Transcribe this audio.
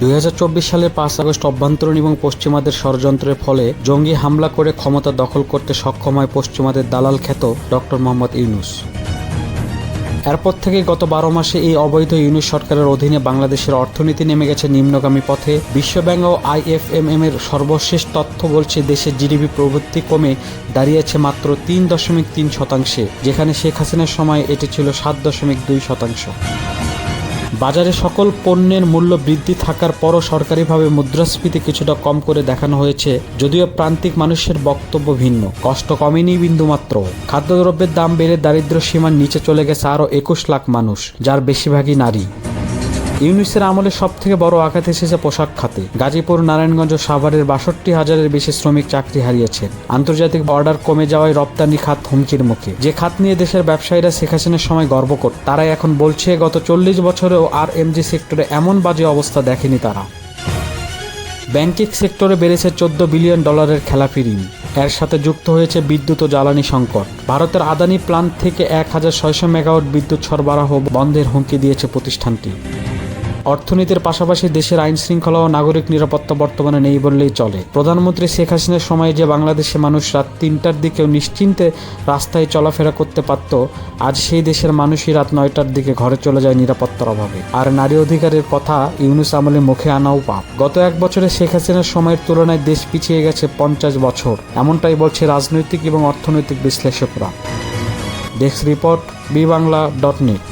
দুই সালের পাঁচ আগস্ট অভ্যন্তরীণ এবং পশ্চিমাদের ষড়যন্ত্রের ফলে জঙ্গি হামলা করে ক্ষমতা দখল করতে সক্ষম হয় পশ্চিমাদের দালাল খ্যাত ডক্টর মোহাম্মদ ইউনুস। এরপর থেকে গত বারো মাসে এই অবৈধ ইউনিট সরকারের অধীনে বাংলাদেশের অর্থনীতি নেমে গেছে নিম্নগামী পথে। বিশ্বব্যাংক ও আইএফএমএম এর সর্বশেষ তথ্য বলছে, দেশের জিডিপি প্রবৃদ্ধি কমে দাঁড়িয়েছে মাত্র তিন দশমিক তিন শতাংশে, যেখানে শেখ হাসিনার সময় এটি ছিল সাত দশমিক দুই শতাংশ। বাজারে সকল পণ্যের মূল্য বৃদ্ধি থাকার পরও সরকারিভাবে মুদ্রাস্ফীতি কিছুটা কম করে দেখানো হয়েছে, যদিও প্রান্তিক মানুষের বক্তব্য ভিন্ন। কষ্ট কমেনি বিন্দুমাত্র। খাদ্যদ্রব্যের দাম বেড়ে দারিদ্র সীমার নিচে চলে গেছে আরও একুশ লাখ মানুষ, যার বেশিরভাগই নারী। ইউনিসের আমলে সব থেকে বড় আঘাত এসেছে পোশাক খাতে। গাজীপুর, নারায়ণগঞ্জ সাভারের বাষট্টি হাজারের বেশি শ্রমিক চাকরি হারিয়েছেন। আন্তর্জাতিক অর্ডার কমে যাওয়ায় রপ্তানি খাত হুমকির মুখে। যে খাত নিয়ে দেশের ব্যবসায়ীরা শেখ হাসিনার সময় গর্ব করত তারাই এখন বলছে গত চল্লিশ বছরেও আর এমজি সেক্টরে এমন বাজে অবস্থা দেখেনি তারা। ব্যাংকিং সেক্টরে বেড়েছে চোদ্দ বিলিয়ন ডলারের খেলাপি ঋণ। এর সাথে যুক্ত হয়েছে বিদ্যুৎ ও জ্বালানি সংকট। ভারতের আদানি প্লান্ট থেকে এক হাজার ছয়শো মেগাওয়াট বিদ্যুৎ সরবরাহ বন্ধের হুমকি দিয়েছে প্রতিষ্ঠানটি। অর্থনীতির পাশাপাশি দেশের আইন শৃঙ্খলা ও নাগরিক নিরাপত্তা বর্তমানে নেই বললেই চলে। প্রধানমন্ত্রী শেখ হাসিনার সময় যে বাংলাদেশে মানুষ রাত তিনটার দিকেও নিশ্চিন্তে রাস্তায় চলাফেরা করতে পারত, আজ সেই দেশের মানুষই রাত নয়টার দিকে ঘরে চলে যায় নিরাপত্তার অভাবে। আর নারী অধিকারের কথা ইউনুস আমলে মুখে আনাও পাপ। গত এক বছরে শেখ হাসিনার সময়ের তুলনায় দেশ পিছিয়ে গেছে পঞ্চাশ বছর। এমনটাই বলছে রাজনৈতিক এবং অর্থনৈতিক বিশ্লেষকরা। Desk report, B Bangla dot net.